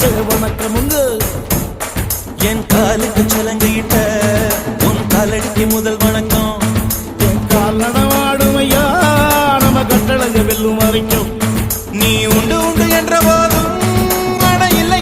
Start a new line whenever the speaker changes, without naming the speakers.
ஆடி வச்ச
என் காலுக்கு சலங்கையிட்ட உன் காலடிக்கு முதல் வணக்கம்.
என் கால்